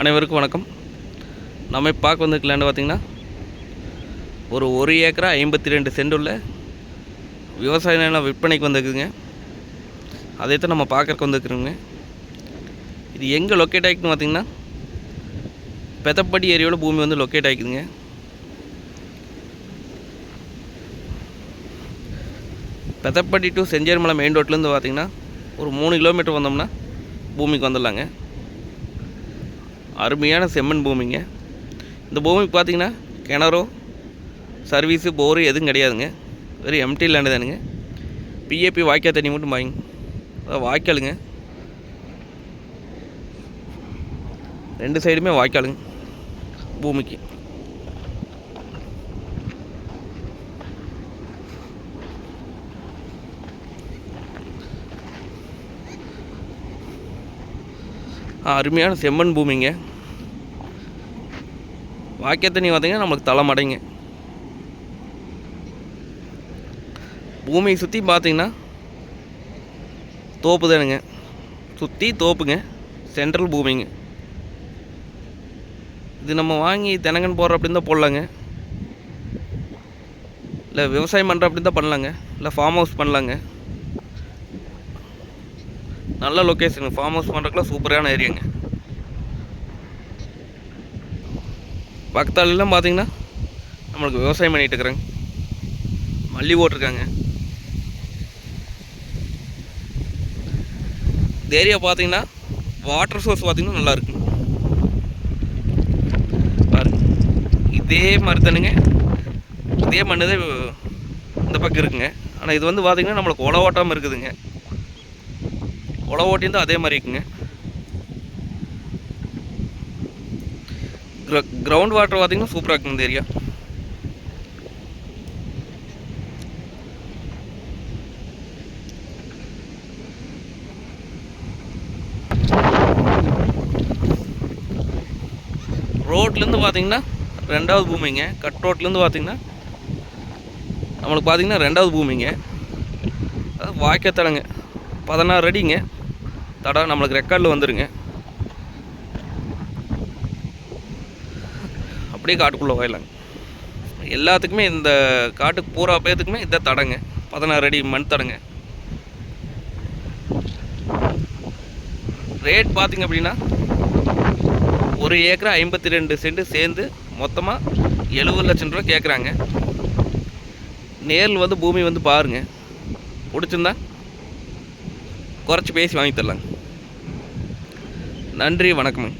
அனைவருக்கும் வணக்கம். நம்ம பார்க்க வந்திருக்க லேண்டு பார்த்திங்கன்னா ஒரு ஒரு ஏக்கரா ஐம்பத்தி ரெண்டு சென்ட் உள்ள விவசாய நிலம் விற்பனைக்கு வந்திருக்குதுங்க. அதைத்தான் நம்ம பார்க்கறக்கு வந்துருக்குறோங்க. இது எங்கே லொக்கேட் ஆகிக்குன்னு பார்த்திங்கன்னா பெதப்பட்டி ஏரியாவில் பூமி வந்து லொக்கேட் ஆகிக்குதுங்க பெதப்பட்டி டு செஞ்சேரிமலை மெயின் ரோட்லேருந்து பார்த்திங்கன்னா ஒரு மூணு கிலோமீட்டர் வந்தோம்னா பூமிக்கு வந்துடலாங்க. அருமையான செம்மண் பூமிங்க. இந்த பூமிக்கு பார்த்தீங்கன்னா கிணறோ சர்வீஸு போரு எதுவும் கிடையாதுங்க. வெறும் எம்டி லேண்டு தானுங்க. பிஏபி வாய்க்கால் தண்ணி மட்டும் வாங்க அதான் வாய்க்காலுங்க. ரெண்டு சைடுமே வாய்க்காலுங்க. பூமிக்கு. அருமையான செம்மண் பூமிங்க. வாக்கிய தண்ணி பார்த்தீங்கன்னா நம்மளுக்கு தலை மடைங்க பூமியை சுற்றி பார்த்தீங்கன்னா தோப்பு தானுங்க. சுற்றி தோப்புங்க. சென்ட்ரல் பூமிங்க. இது நம்ம வாங்கி தெனங்கன் போடுற அப்படின்னு தான் போடலாங்க. இல்லை விவசாயம் பண்ணுற அப்படின்னு தான் பண்ணலாங்க. இல்லை ஃபார்ம் ஹவுஸ் பண்ணலாங்க. நல்ல லொக்கேஷன் ஃபார்ம் ஹவுஸ் பண்ணுறக்குலாம் சூப்பரான ஏரியாங்க பக்கத்தாலெல்லாம் பார்த்தீங்கன்னா நம்மளுக்கு விவசாயம் பண்ணிகிட்டு இருக்கிறாங்க. மல்லி போட்டிருக்காங்க. இந்த ஏரியா பார்த்தீங்கன்னா வாட்டர் சோர்ஸ் பார்த்தீங்கன்னா நல்லா இருக்குங்க பாருங்க. இதே மாதிரி தானுங்க. இதே மண்ணு தான் இந்த பக்கம் இருக்குங்க. ஆனால் இது வந்து பார்த்திங்கன்னா நம்மளுக்கு உழ ஓட்டாமல் உழவு உழ ஓட்டியிருந்தால் அதே மாதிரி இருக்குங்க. கிரவுண்ட் வாட்டர் பார்த்தீங்கன்னா சூப்பராக இருக்குங்க இந்த ஏரியா ரோட்லேருந்து பார்த்தீங்கன்னா ரெண்டாவது பூமிங்க. கட் ரோட்லேருந்து பார்த்தீங்கன்னா நம்மளுக்கு பார்த்தீங்கன்னா ரெண்டாவது பூமிங்க. அது வாய்க்கால் பதினாறு அடிங்க. தடா நம்மளுக்கு ரெக்கார்டில் வந்துடுங்க அப்படியே காட்டுக்குள்ளே போயிடலாங்க எல்லாத்துக்குமே இந்த காட்டுக்கு பூரா பேத்துக்குமே இதான் தடங்க. பதினாறு அடி மண் தடங்க. ரேட் பார்த்திங்க அப்படின்னா ஒரு ஏக்கரா ஐம்பத்தி ரெண்டு சென்ட் சேர்ந்து மொத்தமாக எழுபது லட்சம் ரூபா கேட்குறாங்க நேரில் வந்து பூமி வந்து பாருங்கள் பிடிச்சிருந்தா குறைச்சி பேசி வாங்கி தரலாங்க. நன்றி வணக்கம்